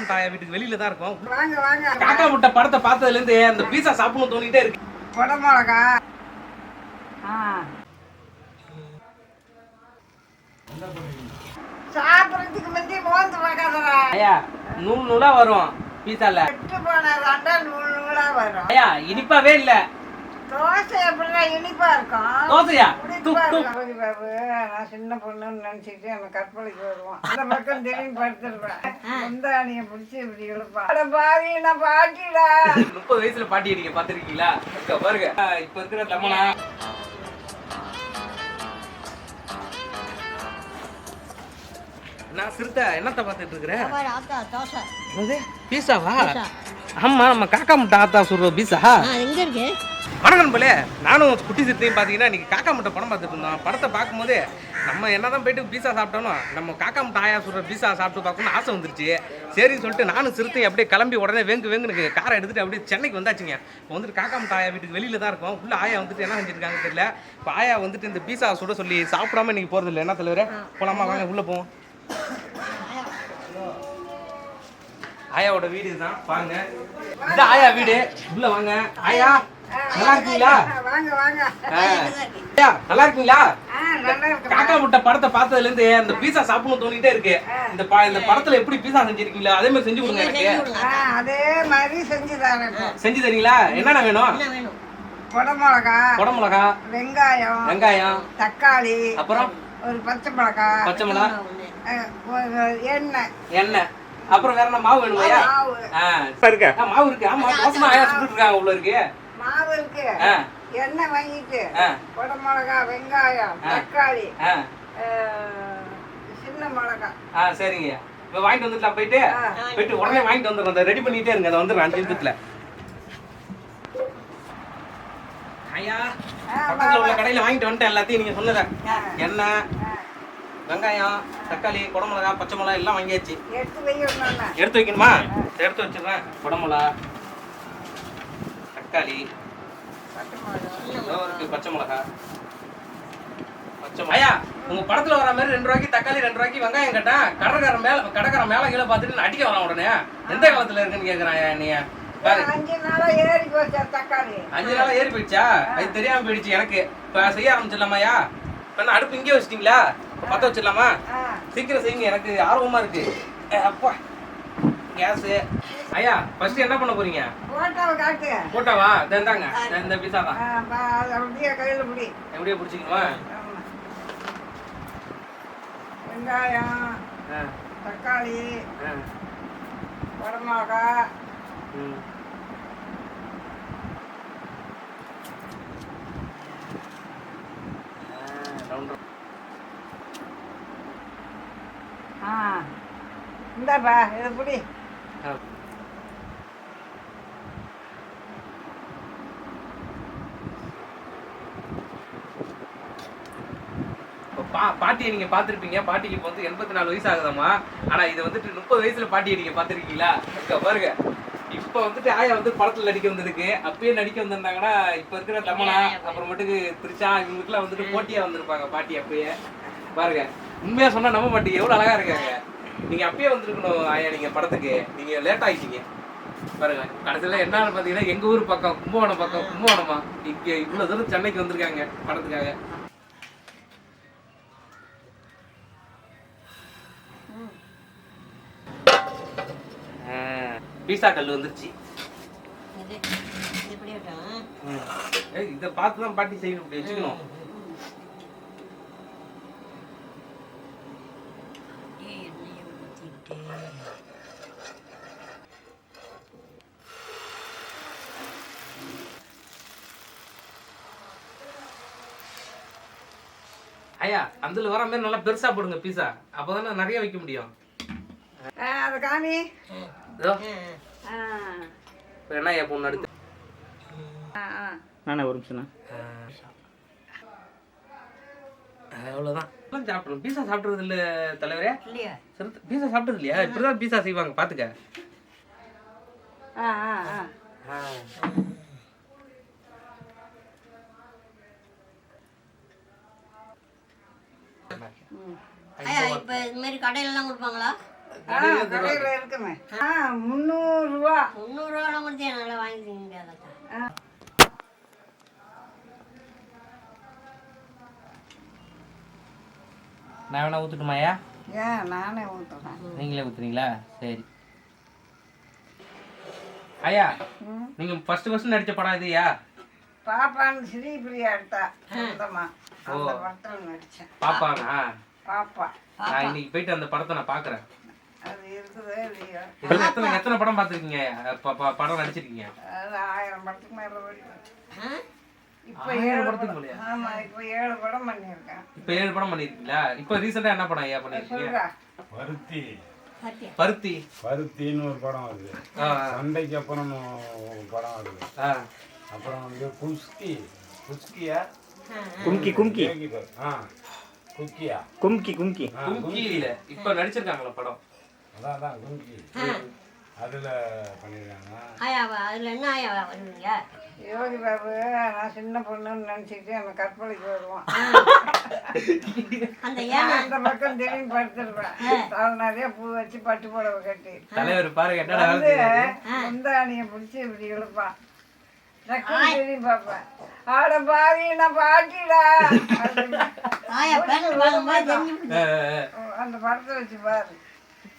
முட்டாயா வீட்டுக்கு வெளியில தான் இருக்கோம். வாங்க வாங்க. காக்கா முட்டை படத்தை பார்த்ததுல இருந்து அந்த பீஸா சாப்பிடணும் தோணிட்டே இருக்கு. கொடை மிளகா ஆ. சாப்பிட்றதுக்கு முந்தி மோந்து பார்க்காதடா. ஐயா நூல் நூலா வரும் பீஸால. கெட்டு போனதாண்டா நூல் நூலா வரும். ஐயா இனிப்பாவே இல்ல. தோசை எப்படிடா இனிப்பா இருக்கும்? தோசையா? நான் சின்ன பொண்ணுன்னு நினைச்சிட்டு அந்த கற்பழிக்கு வருவான். அந்த பக்கம் திரும்பி படுத்துருப்பேன். முந்தானிய பிடிச்சி இப்படி இழுப்பான்? அட பாவி நான் பாட்டிடா? முப்பது வயசுல பாட்டி அடிக்க பாத்திருக்கீங்களா இங்க பாருங்க. இப்ப இருக்கிற லெமனா நான் சிறுத்தை என்னத்த பார்த்துட்டு இருக்கிறேன் பீஸாவா? ஆமா நம்ம காக்கா முட்டை ஆத்தா சொல்ற பீஸா? எங்க இருக்கு? வணக்கம் போலே நானும் குட்டி சிறுத்தையும் பார்த்தீங்கன்னா இன்னைக்கு காக்கா முட்டை படம் பார்த்துட்டு இருந்தோம். படத்தை பார்க்கும்போது நம்ம என்னதான் போயிட்டு பீஸா சாப்பிட்டோம் நம்ம காக்கா முட்டை ஆயா சொல்ற பீஸா சாப்பிட்டு பார்க்கணும்னு ஆசை வந்துருச்சு. சரின்னு சொல்லிட்டு நானும் சிறுத்தையும் அப்படியே கிளம்பி உடனே வேங்கு வேங்குனுக்கு காரை எடுத்துட்டு அப்படியே சென்னைக்கு வந்தாச்சுங்க. இப்போ வந்துட்டு காக்கா முட்டை ஆயா வீட்டுக்கு வெளியில தான் இருக்கோம். உள்ள ஆயா வந்துட்டு என்ன செஞ்சிருக்காங்க தெரியல. இப்போ ஆயா வந்துட்டு இந்த பீஸா சுட சொல்லி சாப்பிடாம இன்னைக்கு போறது இல்லை. என்ன தலைவரே? போலாமா? வாங்க உள்ள போவோம். ஆயாவோட வீடு இதுதான். வாங்க. இந்த ஆயா வீடு. உள்ள வாங்க. ஆயா. நல்லா இருக்கீங்களா? வாங்க வாங்க. ஆ. ஐயா, நல்லா இருக்கீங்களா? காக்கா முட்டை படத்தை பார்த்ததுல இருந்து அந்த பீஸா சாப்பிடணும் தோணிட்டே இருக்கு. இந்த ப- இந்த படத்துல எப்படி பீஸா செஞ்சிருக்கீங்களா? அதே மாதிரி செஞ்சு கொடுங்க எனக்கு. ஆ அதே மாதிரி செஞ்சு தரேன் செஞ்சு தரீங்களா? என்னென்ன வேணும்? என்ன வேணும்? கொடை மிளகா குட மிளகா வெங்காயம் வெங்காயம் தக்காளி அப்புறம்? ஒரு பச்சை மிளகா பச்சை மிளகா எண்ணெய். எண்ணெய். அப்புறம் வேற என்ன மாவு வேணுமா மாவு. இருக்கு? ஆ, மாவு இருக்கு. ஆமா தோசை இருக்காங்க உள்ள இருக்கு. மாவு இருக்கு ஆ, எண்ணெய் வாங்கிட்டு ஆ. கொடை மிளகா வெங்காயம். தக்காளி சின்ன மிளகா. ஆ சரிங்க. இப்போ வாங்கிட்டு வந்துடலாம் போயிட்டு. போயிட்டு உடனே வாங்கிட்டு வந்துடுறேன் அந்த ரெடி பண்ணிட்டே இருங்க. அதை வந்துடுறேன் அஞ்சு நிமிஷத்துல ஐயா பக்கத்துல உள்ள கடையில வாங்கிட்டு வந்துட்டேன் எல்லாத்தையும் நீங்க சொன்னத. எண்ணெய். வெங்காயம் தக்காளி குடமிளகா பச்சை மிளகா எல்லாம் வாங்கியாச்சு. எடுத்து வைக்கணுமா? எடுத்து வச்சிடுறேன். குடமிளகா தக்காளி. பச்சை மிளகா. இதோ இருக்கு பச்சை மிளகா. பச்சை. ஐயா உங்க படத்துல வர மாதிரி ரெண்டு ரூபாய்க்கு தக்காளி ரெண்டு ரூபாய்க்கு வெங்காயம் கேட்டேன் கடைக்காரன் மேல கடைக்காரன் மேல கீழே பார்த்துட்டு அடிக்க வரான் உடனே. எந்த காலத்துல இருக்குன்னு கேக்குறான் நீ பாரு. அஞ்சு நாளா ஏறி போச்சா தக்காளி? அஞ்சு நாளா ஏறி போயிடுச்சா? அது தெரியாம போயிடுச்சு எனக்கு. இப்ப செய்ய ஆரம்பிச்சிடலாமாயா இப்ப என்ன அடுப்பு இங்கே வச்சிட்டீங்களா? பத்த வச்சிடலாமா? சீக்கிரம் செய்யுங்க எனக்கு ஆர்வமா இருக்கு. அப்பா. கேஸ். ஐயா ஃபர்ஸ்ட் என்ன பண்ண போறீங்க? போட்டாவை காட்டு? போட்டாவா? இதோ இந்தாங்க. இந்த- பீஸா தான். அப்படியே கையில் பிடி. எப்படியே பிடிச்சிக்கணுமா. வெங்காயம் தக்காளி. ஆ. இந்தாப்பா இதை பிடி ஆ. இப்ப பா- பாட்டியை நீங்க பாத்திருப்பீங்க பாட்டிக்கு இப்ப வந்து எண்பத்தி நாலு வயசு ஆகுதாமா ஆனா இது வந்துட்டு முப்பது வயசுல பாட்டியை நீங்க பாத்திருக்கீங்களா இங்க பாருங்க. இப்ப வந்துட்டு ஆயா வந்து படத்துல நடிக்க வந்திருக்கு. அப்பயே நடிக்க வந்திருந்தாங்கன்னா இப்ப இருக்கிற லமனா அப்புறமேட்டுக்கு திருச்சா இவங்களுக்குலாம் வந்துட்டு போட்டியா வந்திருப்பாங்க பாட்டி அப்பயே. பாருங்க. உண்மையா சொன்னா நம்ப மாட்டீங்க. எவ்வளவு அழகா இருக்காங்க. நீங்க அப்பயே வந்திருக்கணும் ஆயா நீங்க படத்துக்கு. நீங்க லேட் ஆயிட்டீங்க. பாருங்க. கடைசியில என்னன்னு பாத்தீங்கன்னா எங்க ஊர் பக்கம் கும்பகோணம் பக்கம் கும்பகோணமா இங்க இவ்வளவு தூரம் சென்னைக்கு வந்திருக்காங்க படத்துக்காக. பீஸா கல் வந்துருச்சு இது பார்த்து தான் பாட்டி செய்யணும் இப்படி வச்சுக்கணும். ஐயா அதுல வர மாதிரி நல்லா பெருசா போடுங்க பீஸா. அப்பதானே நிறைய வைக்க முடியும். அதை காமி. என்ன ஐயா பொண்ணு அடுத்து? ஆ ஆ. நானே ஒரு நிமிஷம்ண்ணா அவ்வளவுதான். எல்லாம் சாப்பிடணும். பீஸா சாப்பிடுறது இல்ல தலைவரே? பீஸா சாப்பிட்டது இல்லையா? இப்படிதான் பீஸா செய்வாங்க பாத்துக்க. ஆ ஆ ஆ. இப்போ இது மாதிரி கடையிலலாம் கொடுப்பாங்களா? கடையில் இருக்குமே. ஆ முந்நூறுரூவா முடியாதா? நான் வேணா ஊத்துட்டுமாயா ஏன் நானே ஊற்றுறேன் நீங்களே ஊத்துறீங்களா? சரி. ஐயா நீங்க ஃபர்ஸ்ட் ஃபர்ஸ்ட் நடிச்ச படம் இதுயா பாப்பான்னு ஸ்ரீபிரியா எடுத்தா சொந்தமா. அந்த படத்தில் நடித்தேன் பாப்பானா பாப்பா. நான் இன்னைக்கு போயிட்டு அந்த படத்தை நான் பாக்குறேன். அது இருக்குதோ இல்லையோ? இதுல எத்தனை எத்தனை படம் பார்த்துருக்கீங்க? படம் நடிச்சிருக்கீங்க? அது ஆயிரம் படத்துக்கு மேலே ஓடிடும் ஆ? இப்போ ஆயிரம் ஏழு படத்துக்கு படம்? ஆமா இப்போ ஏழு படம் பண்ணியிருக்கேன். இப்ப ஏழு படம் பண்ணிருக்கீங்களா? இப்ப ரீசெண்டா என்ன படம் ஐயா பண்ணிருக்கீங்க? சொல்றா. பருத்தி. பருத்தி. பருத்தின்னு ஒரு படம் வருது. ஆ, சண்டைக்கு அப்புறம் ஒரு படம் வருது. ஆ. அப்புறம் வந்து குஸ்கி குஸ்கியா கும்கி கும்கி. ஆ. குக்கியா கும்கி கும்கி. கும்கி. இல்ல இப்ப நடிச்சிருக்காங்களா படம்? அதான் அதான் கும்கி அதுல பண்ணிருக்காங்க. ஆயாவா? அதில் என்ன ஆயாவா வருவீங்க? யோகி பாபு நான் சின்ன பொண்ணுன்னு நினச்சிட்டு எனக்கு கற்பழிக்கு வருவான். அந்த ஏன்? அந்த பக்கம் திரும்பி படுத்துருப்பேன் நிறைய பூ வச்சு பட்டு புடவை கட்டி. தலைவர் பாருங்க வந்து முந்தானியை பிடிச்சி இப்படி இழுப்பான். திரும்பி பார்ப்பேன். ஆட பாவி நான் பாட்டிடா. அந்த படத்தை வச்சு பாரு.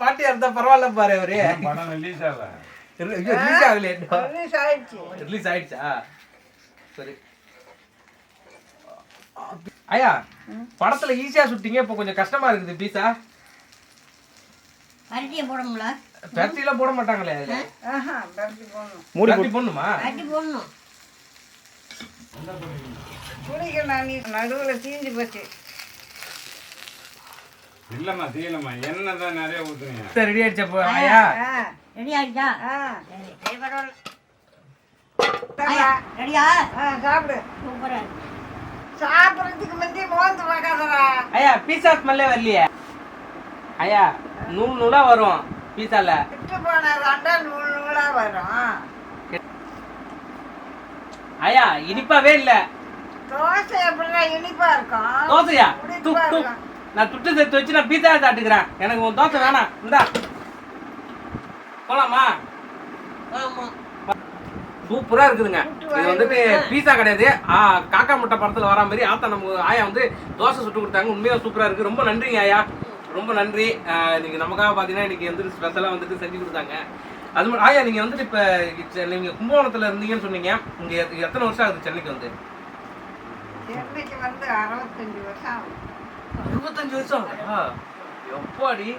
பாட்டியா இருந்தா பரவாயில்ல பாரு அவரு. படம் ரிலீஸ் ஆகல. ரிலீஸ் ஆகலையே ரிலீஸ் ஆயிடுச்சு. ரிலீஸ் ஆயிடுச்சா? சரி. ஐயா படத்துல ஈஸியா சுட்டீங்க இப்ப கொஞ்சம் கஷ்டமா இருக்குது பீஸா? பருத்தியை போடணும்ல? பேட்டரியில போட மாட்டாங்களே அதுல? ஆஹா பருத்தி போடணும். மூடி போடணுமா? பருத்தி போடணும். நடுவில் தீஞ்சு போச்சு. இல்லம்மா தீலம்மா எண்ணெய் தான் நிறைய ஊத்துறீங்க. ரெடி ஆயிடுச்சா ஆ ரெடி ஆகிட்டா ஆ. சரி சரி பரவாயில்ல. தர்றா. ரெடியா சாப்பிடு. இருக்கு. சாப்பிட்றதுக்கு முந்தி மோந்து பார்க்காதடா. ஐயா பீஸா ஸ்மெல்லே வரலையே? ஐயா நூல் நூலா வரும் பீஸால விட்டு போன தாண்டா நூல் நூலா வரும். ஐயா இனிப்பாவே இல்ல. தோசை எப்படிடா இனிப்பா இருக்கும். தோசையா? நான் துட்டு சேர்த்து வச்சு நான் பீஸா சாப்பிட்டுக்கிறேன். எனக்கு உன் தோசை வேணாம். இந்தா. போலாமா? ஆமாம் சூப்பரா இருக்குதுங்க. இது வந்துட்டு பீஸா கிடையாது. காக்கா முட்டை படத்துல வர மாதிரி ஆத்தா நம்ம ஆயா வந்து தோசை சுட்டு கொடுத்தாங்க. உண்மையா சூப்பரா இருக்கு. ரொம்ப நன்றிங்க ஆயா. ரொம்ப நன்றி. இன்னைக்கு நமக்காக பாத்தீங்கன்னா இன்னைக்கு வந்துட்டு ஸ்பெஷலா வந்துட்டு செஞ்சு கொடுத்தாங்க. அது மட்டும் ஆயா நீங்க வந்துட்டு இப்ப செ- நீங்க கும்பகோணத்துல இருந்தீங்கன்னு சொன்னீங்க. இங்க எத்த- எத்தனை வருஷம் ஆகுது சென்னைக்கு வந்து? சென்னைக்கு வந்து அறுபத்தஞ்சு வருஷம் ஆகும் அறுபத்தஞ்சு வருஷம்? எப்பாடி?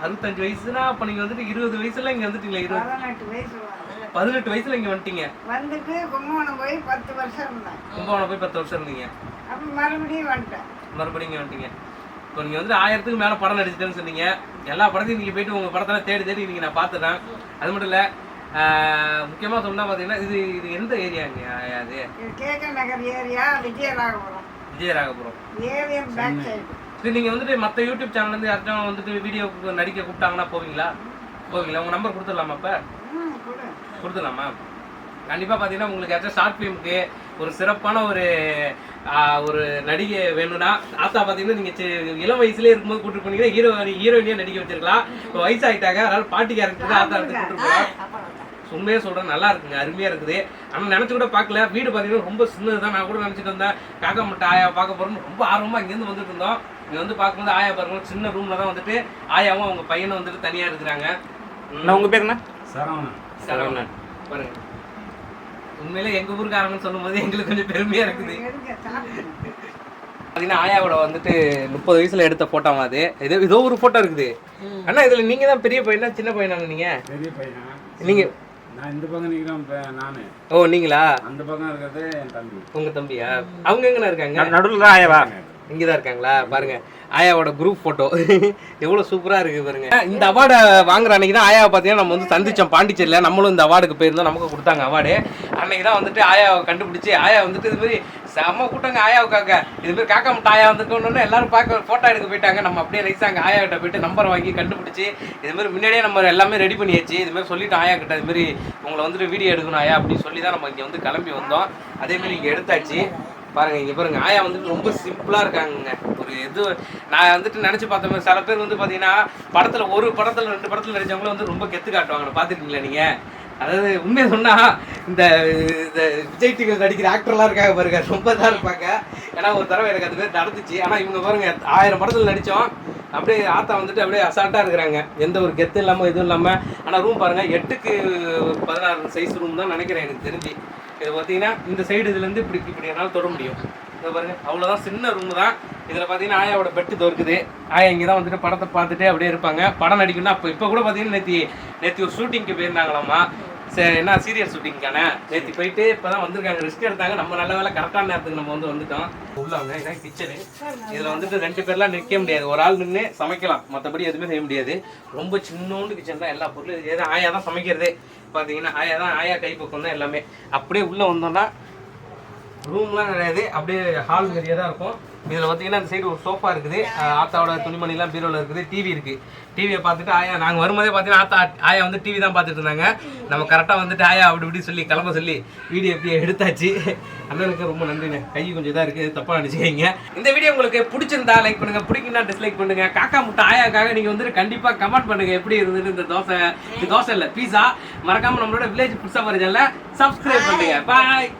அறுபத்தஞ்சு வயசுனா அப்ப நீங்க வந்துட்டு இருபது வயசுல இங்க வந்துட்டீங்களா இருபது பதினெட்டு வயசுல இங்க வந்துட்டீங்க. வந்துட்டு கும்பகோணம் போய் பத்து வருஷம் இருந்தேன். கும்பகோணம் போய் பத்து வருஷம் இருந்தீங்க. மறுபடியும் வந்துட்டேன். மறுபடியும் இங்க வந்துட்டீங்க. இப்போ நீங்க வந்து ஆயிரத்துக்கு மேல படம் நடிச்சிட்டேன்னு சொன்னீங்க. எல்லா படத்தையும் நீங்க போயிட்டு உங்க படத்தெல்லாம் தேடி தேடி நீங்க நான் பார்த்துட்டேன் அது மட்டும் இல்ல ஆஹ், முக்கியமா சொன்னா பாத்தீங்கன்னா இது இது எந்த ஏரியாங்க அது? K K Nagar area Vijayaragapuram Vijayaragapuram A V M back side இது நீங்க வந்துட்டு மத்த யூடியூப் சேனல்ல இருந்து யார்ட்டும் வந்துட்டு வீடியோ நடிக்க கூப்பிட்டாங்கன்னா போவீங்களா? போவீங்களா? உங்க நம்பர் கொடுத்துடலாமா இப்ப கொடுத்துடலாமா? கண்டிப்பா பாத்தீங்கன்னா உங்களுக்கு ஏதாச்சும் ஷார்ட் ஃபிலிமுக்கு ஒரு சிறப்பான ஒரு ஒரு நடிகை வேணும்னா ஆத்தா பாத்தீங்கன்னா நீங்க சி- இளம் வயசுலயே இருக்கும்போது கூட்டு போனீங்கன்னா ஹீரோ ஹீரோயினியா நடிக்க வச்சிருக்கலாம். இப்போ வயசாயிட்டாங்க அதனால பாட்டி கேரக்டர் ஆத்தா எடுத்து அப்புறம் உண்மையா சொல்றேன் நல்லா இருக்குங்க அருமையா இருக்குது. ஆனா நினைச்சு கூட பார்க்கல. வீடு பாத்தீங்கன்னா ரொம்ப சின்னதுதான். நான் கூட நினைச்சிட்டு வந்தேன் காக்கா முட்டை ஆயா பார்க்க போறோம்னு ரொம்ப ஆர்வமா இங்கேருந்து வந்துட்டு இருந்தோம். இங்க வந்து பார்க்கும்போது ஆயா பாருங்க சின்ன ரூம்ல தான் வந்துட்டு ஆயாவும் அவங்க பையனும் வந்துட்டு தனியா இருக்கிறாங்க. நான் உங்க பேர் என்ன? சரவணன். சரவணன். பாருங்க. உண்மையிலே எங்க ஊருக்காரங்கன்னு சொல்லும்போது எங்களுக்கு கொஞ்சம் பெருமையா இருக்குது. பாத்தீங்கன்னா ஆயாவோட வந்துட்டு முப்பது வயசுல எடுத்த போட்டோ அது. ஏதோ ஏதோ ஒரு போட்டோ இருக்குது. அண்ணா இதுல நீங்க தான் பெரிய பையனா சின்ன பையனா நீங்க? பெரிய பையன்? நீங்க நான் இந்த பக்கம் நிற்கிறேன் நானு. ஓ நீங்களா? அந்த பக்கம் இருக்கிறது என் தம்பி. உங்க தம்பியா? அவங்க எங்கண்ணா இருக்காங்க? நடுவில் தான் ஆயவா? இங்கே தான் இருக்காங்களா? பாருங்க. ஆயாவோட குரூப் போட்டோ எவ்வளோ சூப்பராக இருக்கு பாருங்க. இந்த அவார்டை வாங்குற அன்னைக்கு தான் ஆயாவை பார்த்தீங்கன்னா நம்ம வந்து சந்திச்சோம். பாண்டிச்சேரியில். நம்மளும் இந்த அவார்டுக்கு போயிருந்தோம். நமக்கு கொடுத்தாங்க அவார்டு அன்னைக்கு தான் வந்துட்டு ஆயாவை கண்டுபிடிச்சி ஆயா வந்துட்டு இது மாதிரி செம்ம கூட்டங்க ஆயாவுக்காக. இது மாதிரி காக்கா மட்டும் ஆயா வந்துருக்கணும்னு எல்லாரும் பார்க்க ஃபோட்டோ எடுக்க போயிட்டாங்க. நம்ம அப்படியே நைஸாக அங்கே ஆயா கிட்ட போயிட்டு நம்பர் வாங்கி கண்டுபிடிச்சி இது மாதிரி முன்னாடியே நம்ம எல்லாமே ரெடி பண்ணியாச்சு. இது மாதிரி சொல்லிட்டோம் ஆயா கிட்ட இது மாதிரி உங்களை வந்துட்டு வீடியோ எடுக்கணும் ஆயா அப்படின்னு சொல்லி தான் நம்ம இங்கே வந்து கிளம்பி வந்தோம். அதே மாதிரி இங்கே எடுத்தாச்சு. பாருங்க இங்கே பாருங்க ஆயா வந்துட்டு ரொம்ப சிம்பிளாக இருக்காங்க ஒரு இது நான் வந்துட்டு நினச்சி பார்த்தோம் சில பேர் வந்து பார்த்தீங்கன்னா படத்தில் ஒரு படத்தில் ரெண்டு படத்தில் நடிச்சவங்களும் வந்து ரொம்ப கெத்து காட்டுவாங்க பார்த்துருக்கீங்களா நீங்கள் அதாவது உண்மையை சொன்னா இந்த இந்த விஜய் டிவி நடிக்கிற ஆக்டர்லாம் இருக்காங்க பாருங்க ரொம்ப தான் இருப்பாங்க. ஏன்னா ஒரு தடவை எனக்கு அது பேர் நடந்துச்சு. ஆனால் இவங்க பாருங்க ஆயிரம் படத்தில் நடித்தோம் அப்படியே ஆத்தா வந்துட்டு அப்படியே அசால்ட்டாக இருக்கிறாங்க. எந்த ஒரு கெத்து இல்லாமல் எதுவும் இல்லாமல் ஆனால் ரூம் பாருங்க எட்டுக்கு பதினாறு சைஸ் ரூம் தான் நினைக்கிறேன் எனக்கு தெரிஞ்சு. இது பார்த்தீங்கன்னா இந்த சைடு இதுலேருந்து இப்படி இப்படி என்னால் தொட முடியும். இதை பாருங்க. அவ்வளோதான் சின்ன ரூம் தான். இதில் பார்த்தீங்கன்னா ஆயாவோட பெட்டு தோற்குது ஆயா இங்கே தான் வந்துட்டு படத்தை பார்த்துட்டு அப்படியே இருப்பாங்க. படம் நடிக்கணும்னா அப்போ இப்போ கூட பார்த்தீங்கன்னா நேற்று நேற்று ஒரு ஷூட்டிங்க்கு போயிருந்தாங்களாமா சரி என்ன சீரியல் ஷூட்டிங்கான நேற்று போயிட்டு இப்போ தான் வந்திருக்காங்க. ரிஸ்க் எடுத்தாங்க. நம்ம நல்ல வேலை கரெக்டான நேரத்துக்கு நம்ம வந்து வந்துட்டோம். உள்ளவங்க இதான் கிச்சனு இதில் வந்துட்டு ரெண்டு பேர்லாம் நிற்க முடியாது. ஒரு ஆள் நின்று சமைக்கலாம். மற்றபடி எதுவுமே செய்ய முடியாது. ரொம்ப சின்னோண்டு கிச்சன் தான் எல்லா பொருளும். ஏதோ ஆயா தான் சமைக்கிறதே. பார்த்தீங்கன்னா ஆயா தான் ஆயா கைப்பக்கம் தான் எல்லாமே. அப்படியே உள்ளே வந்தோம்னா ரூம்லாம் கிடையாது. அப்படியே ஹால் நிறைய தான் இருக்கும். இதில் பார்த்தீங்கன்னா இந்த சைடு ஒரு சோஃபா இருக்குது. ஆத்தாவோட துணிமணிலாம் பீரோவில் இருக்குது. டிவி இருக்குது டிவியை பார்த்துட்டு ஆயா நாங்கள் வரும்போதே பார்த்தீங்கன்னா ஆத்தா ஆயா வந்து டிவி தான் பார்த்துட்டு இருந்தாங்க. நம்ம கரெக்டாக வந்துட்டு ஆயா அப்படி இப்படி சொல்லி கிளம்ப சொல்லி வீடியோ எப்படி எடுத்தாச்சு. அண்ணனுக்கு ரொம்ப நன்றிண்ணே. கை கொஞ்சம் இதாக இருக்குது தப்பாக நினச்சிக்கிங்க இந்த வீடியோ உங்களுக்கு பிடிச்சிருந்தா லைக் பண்ணுங்க. பிடிக்குன்னா டிஸ்லைக் பண்ணுங்க. காக்கா முட்டை ஆயாக்காக நீங்கள் வந்துட்டு கண்டிப்பாக கமெண்ட் பண்ணுங்க. எப்படி இருந்தது இந்த தோசை? இந்த தோசை இல்லை பீஸா மறக்காமல் நம்மளோட வில்லேஜ் புதுசாக வருதுல்ல சப்ஸ்கிரைப் பண்ணுங்க. பாய்